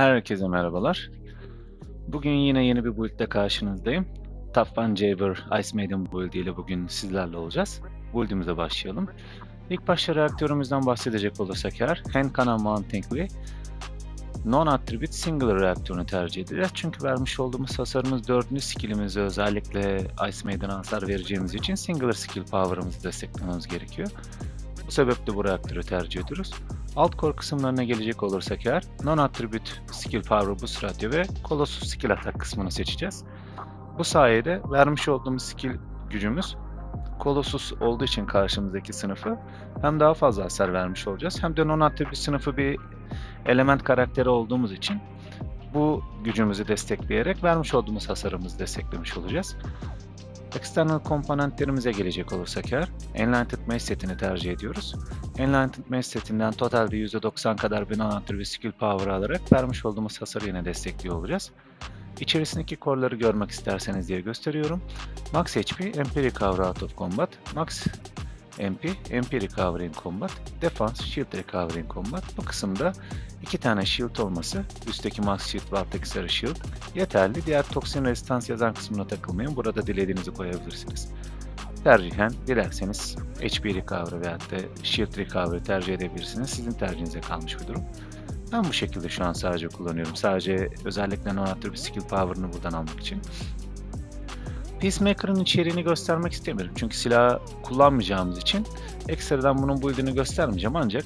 Herkese merhabalar. Bugün yine yeni bir build'de karşınızdayım. One Jaber Ice Maiden build ile bugün sizlerle olacağız. Build'imize başlayalım. İlk başta reaktörümüzden bahsedecek olursak eğer Henkana Mountingly Non-Attribute Singular reaktörünü tercih edeceğiz. Çünkü vermiş olduğumuz hasarımız 4. skillimize özellikle Ice Maiden'a hasar vereceğimiz için Singular skill power'ımızı desteklememiz gerekiyor. Bu sebeple bu reaktörü tercih ediyoruz. Alt core kısımlarına gelecek olursak eğer Non-Attribute Skill Power Boost Ratio ve Colossus Skill Attack kısmını seçeceğiz. Bu sayede vermiş olduğumuz skill gücümüz Colossus olduğu için karşımızdaki sınıfı hem daha fazla hasar vermiş olacağız hem de Non-Attribute sınıfı bir element karakteri olduğumuz için bu gücümüzü destekleyerek vermiş olduğumuz hasarımızı desteklemiş olacağız. External komponentlerimize gelecek olursak eğer Enlightened Mace setini tercih ediyoruz. Enlightened Mace setinden totalde %90 kadar bir non-attribute skill power alarak vermiş olduğumuz hasarı yine destekliyor olacağız. İçerisindeki core'ları görmek isterseniz diye gösteriyorum. Max HP, MP Recover Out of Combat, Max MP, MP Recover in Combat, Defense, Shield Recover in Combat. Bu kısımda iki tane shield olması, üstteki Max Shield ve alttaki sarı shield yeterli. Diğer toksin resistans yazan kısmına takılmayın. Burada dilediğinizi koyabilirsiniz. Tercihen dilerseniz HP Recovery veyahut da Shield Recovery tercih edebilirsiniz. Sizin tercihinize kalmış bir durum. Ben bu şekilde şu an sadece kullanıyorum. Sadece özellikle non bir skill power'ını buradan almak için. Peacemaker'ın içeriğini göstermek istemiyorum. Çünkü silah kullanmayacağımız için ekstradan bunun build'ini göstermeyeceğim. Ancak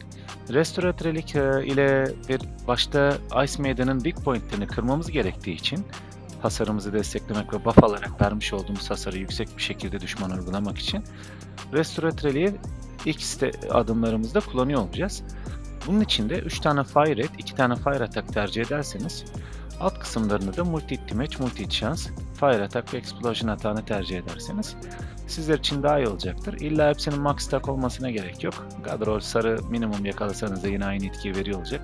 Restorative Relic e, ile bir başta Ice Maiden'ın weak point'lerini kırmamız gerektiği için hasarımızı desteklemek ve buff alarak vermiş olduğumuz hasarı yüksek bir şekilde düşmana uygulamak için Restorative Relic'i ilk iste- adımlarımızda kullanıyor olacağız. Bunun için de 3 tane Fire Rate, 2 tane Fire Attack tercih ederseniz alt kısımlarında da Multi Damage, Multi Chance, Fire Attack ve Explosion atağını tercih ederseniz sizler için daha iyi olacaktır. İlla hepsinin max stack olmasına gerek yok. Kadrol sarı minimum yakalasanız da yine aynı etkiyi veriyor olacak.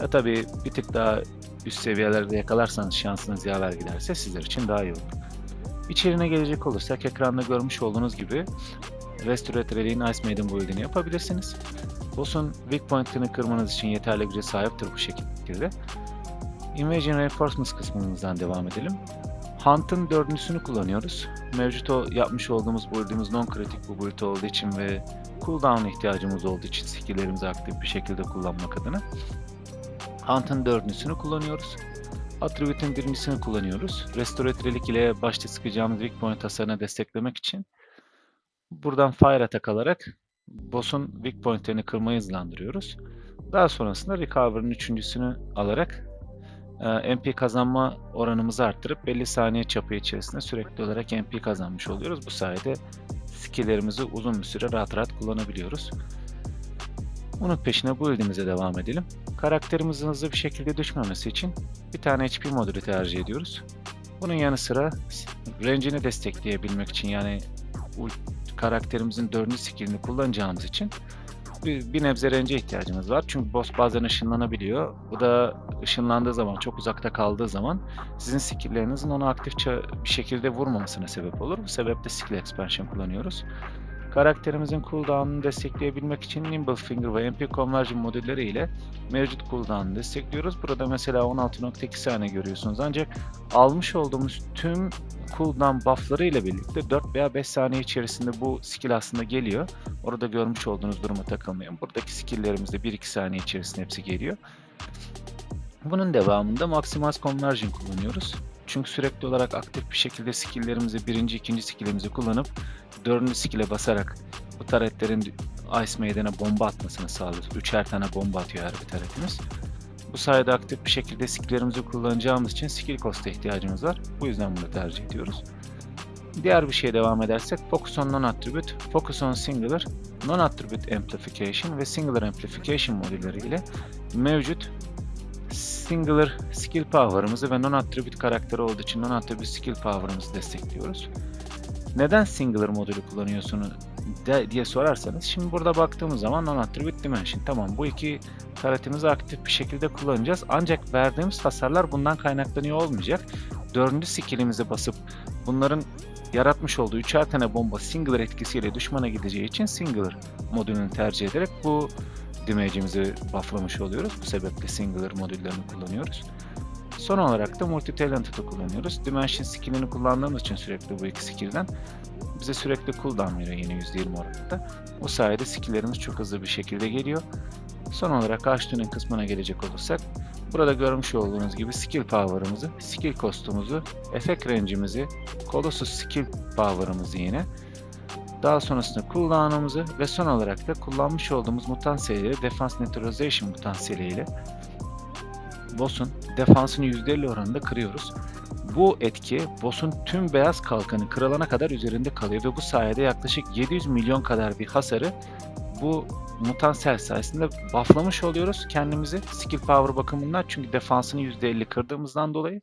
E tabi bir tık daha üst seviyelerde yakalarsanız şansınız yaver giderse sizler için daha iyi olur. İçerine gelecek olursak ekranda görmüş olduğunuz gibi Restorative Relic'in Ice Maiden build'ini yapabilirsiniz. Boss'un weak point'ini kırmanız için yeterli güce sahiptir bu şekilde. Invasion Reinforcements kısmımızdan devam edelim. Hunt'ın dördüncüsünü kullanıyoruz. Mevcut o yapmış olduğumuz build'imiz non-kritik bu build olduğu için ve cooldown ihtiyacımız olduğu için skill'lerimizi aktif bir şekilde kullanmak adına. Hunt'ın dördüncüsünü kullanıyoruz. Attribute'in birincisini kullanıyoruz. Restorative Relic ile başta sıkacağımız weak point hasarını desteklemek için buradan Fire Attack alarak boss'un weak point'lerini kırmayı hızlandırıyoruz. Daha sonrasında Recover'ın üçüncüsünü alarak MP kazanma oranımızı arttırıp belli saniye çapı içerisinde sürekli olarak MP kazanmış oluyoruz. Bu sayede skill'lerimizi uzun bir süre rahat rahat kullanabiliyoruz. Bunun peşine bu build'imize devam edelim. Karakterimizin hızlı bir şekilde düşmemesi için bir tane HP modülü tercih ediyoruz. Bunun yanı sıra range'ini destekleyebilmek için yani karakterimizin dördüncü skillini kullanacağımız için bir, bir nebze range'e ihtiyacımız var. Çünkü boss bazen ışınlanabiliyor. Bu da ışınlandığı zaman, çok uzakta kaldığı zaman sizin skill'lerinizin onu aktifçe bir şekilde vurmamasına sebep olur. Bu sebeple skill expansion kullanıyoruz. Karakterimizin cooldown'unu destekleyebilmek için Nimble Finger ve MP Conversion modülleri ile mevcut cooldown'u destekliyoruz. Burada mesela 16.2 saniye görüyorsunuz. Ancak almış olduğumuz tüm cooldown buff'ları ile birlikte 4 veya 5 saniye içerisinde bu skill aslında geliyor. Orada görmüş olduğunuz duruma takılmayın. Buradaki skill'lerimiz de 1-2 saniye içerisinde hepsi geliyor. Bunun devamında Maximize Conversion kullanıyoruz. Çünkü sürekli olarak aktif bir şekilde skill'lerimizi birinci, ikinci skill'imizi kullanıp dördüncü skill'e basarak bu taretlerin Ice Maiden'e bomba atmasını sağlıyoruz. Üçer tane bomba atıyor her bir taretimiz. Bu sayede aktif bir şekilde skill'lerimizi kullanacağımız için skill cost'a ihtiyacımız var. Bu yüzden bunu tercih ediyoruz. Diğer bir şeye devam edersek Focus on Non-Attribute, Focus on Singular, Non-Attribute Amplification ve Singular Amplification modülleri ile mevcut Singular Skill Power'ımızı ve Non-Attribute karakteri olduğu için Non-Attribute Skill Power'ımızı destekliyoruz. Neden Singular modülü kullanıyorsunuz de, diye sorarsanız şimdi burada baktığımız zaman Non-Attribute Dimension tamam bu iki karatemizi aktif bir şekilde kullanacağız ancak verdiğimiz hasarlar bundan kaynaklanıyor olmayacak. Dördüncü skillimize basıp bunların yaratmış olduğu üçer tane bomba Singular etkisiyle düşmana gideceği için Singular modülünü tercih ederek bu damage'imizi bufflamış oluyoruz. Bu sebeple Singular modüllerini kullanıyoruz. Son olarak da Multi Talented'ı kullanıyoruz. Dimension skillini kullandığımız için sürekli bu iki skill'den bize sürekli cooldown veriyor yine %20 oranında. Bu sayede skill'lerimiz çok hızlı bir şekilde geliyor. Son olarak Archtuning kısmına gelecek olursak burada görmüş olduğunuz gibi skill power'ımızı, skill cost'umuzu, effect range'imizi, Colossus skill power'ımızı yine daha sonrasında cooldown'umuzu ve son olarak da kullanmış olduğumuz mutant serileri Defense Neutralization mutant boss'un defansını %50 oranında kırıyoruz. Bu etki boss'un tüm beyaz kalkanı kırılana kadar üzerinde kalıyor ve bu sayede yaklaşık 700 milyon kadar bir hasarı bu mutant sayesinde bufflamış oluyoruz kendimizi skill power bakımından çünkü defansını %50 kırdığımızdan dolayı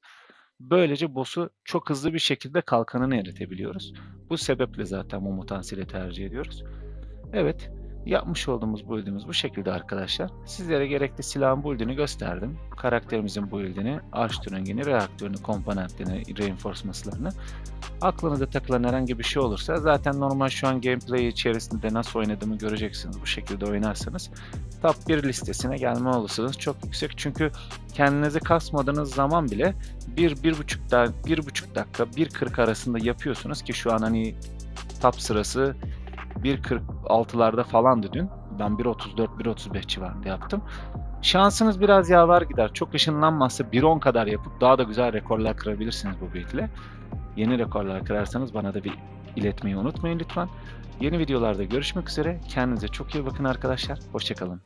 böylece boss'u çok hızlı bir şekilde kalkanını eritebiliyoruz. Bu sebeple zaten bu mutansiyeli tercih ediyoruz. Evet, Yapmış olduğumuz build'imiz bu şekilde arkadaşlar. Sizlere gerekli silahın build'ini gösterdim. Karakterimizin build'ini, Archtuning'ini, reaktörünü, komponentlerini, reinforcements'larını. Aklınıza takılan herhangi bir şey olursa zaten normal şu an gameplay içerisinde nasıl oynadığımı göreceksiniz. Bu şekilde oynarsanız top 1 listesine gelme olasılığınız çok yüksek. Çünkü kendinizi kasmadığınız zaman bile 1-1,5 da, 1,5 dakika 1.40 arasında yapıyorsunuz ki şu an hani top sırası 1.46'larda falandı dün. Ben 1.34-1.35 civarında yaptım. Şansınız biraz yaver gider. Çok ışınlanmazsa 1.10 kadar yapıp daha da güzel rekorlar kırabilirsiniz bu build Yeni rekorlar kırarsanız bana da bir iletmeyi unutmayın lütfen. Yeni videolarda görüşmek üzere. Kendinize çok iyi bakın arkadaşlar. Hoşçakalın.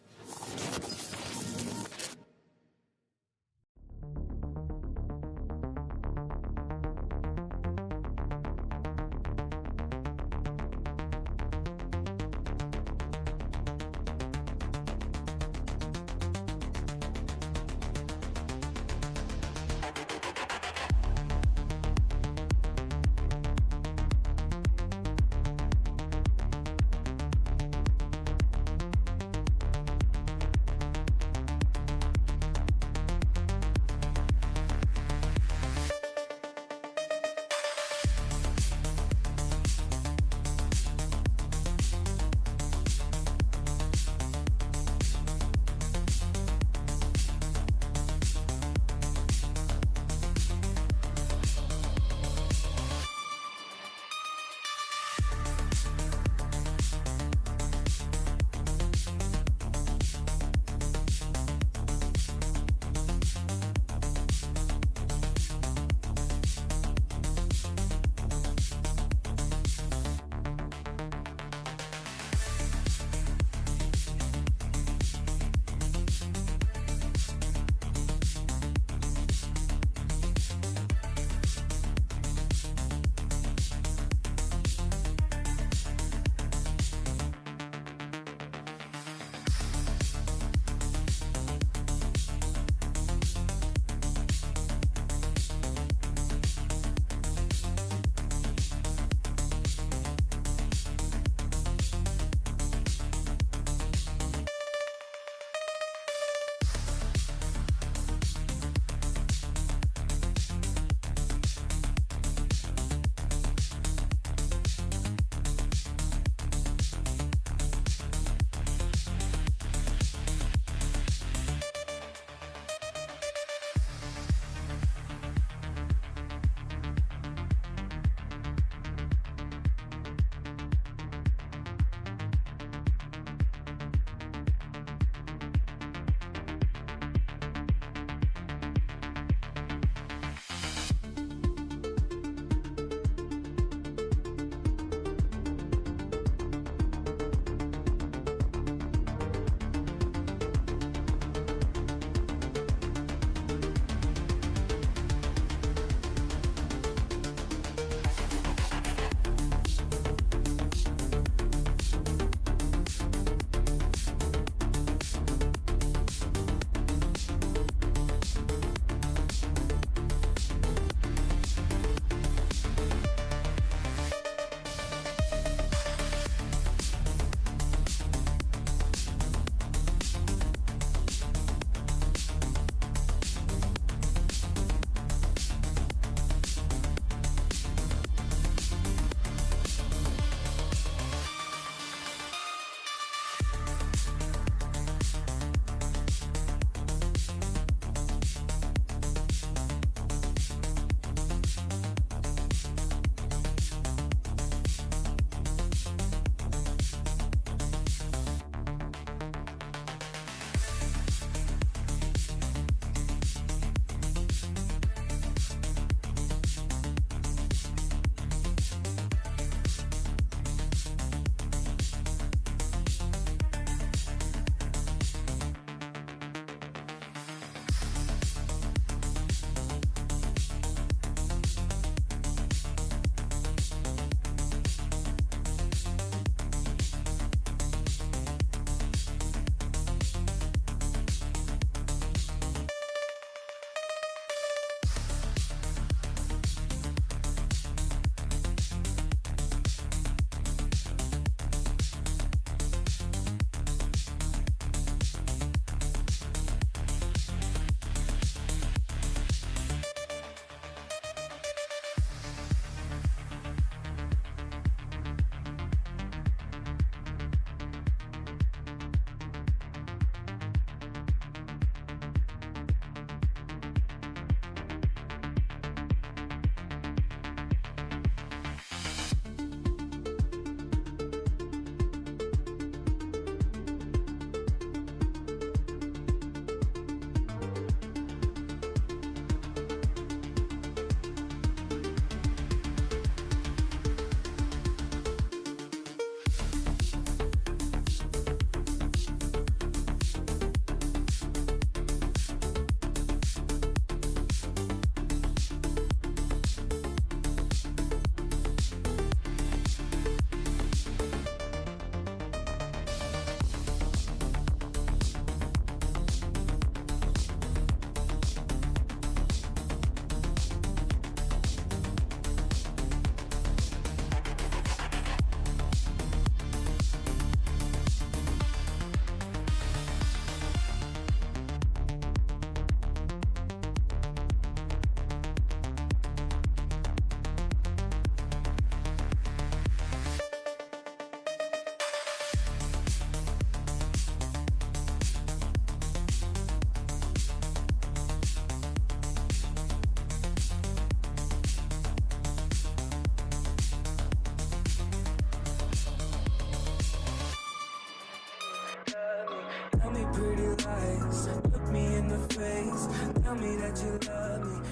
Me pretty lies. Look me in the face. Tell me that you love me.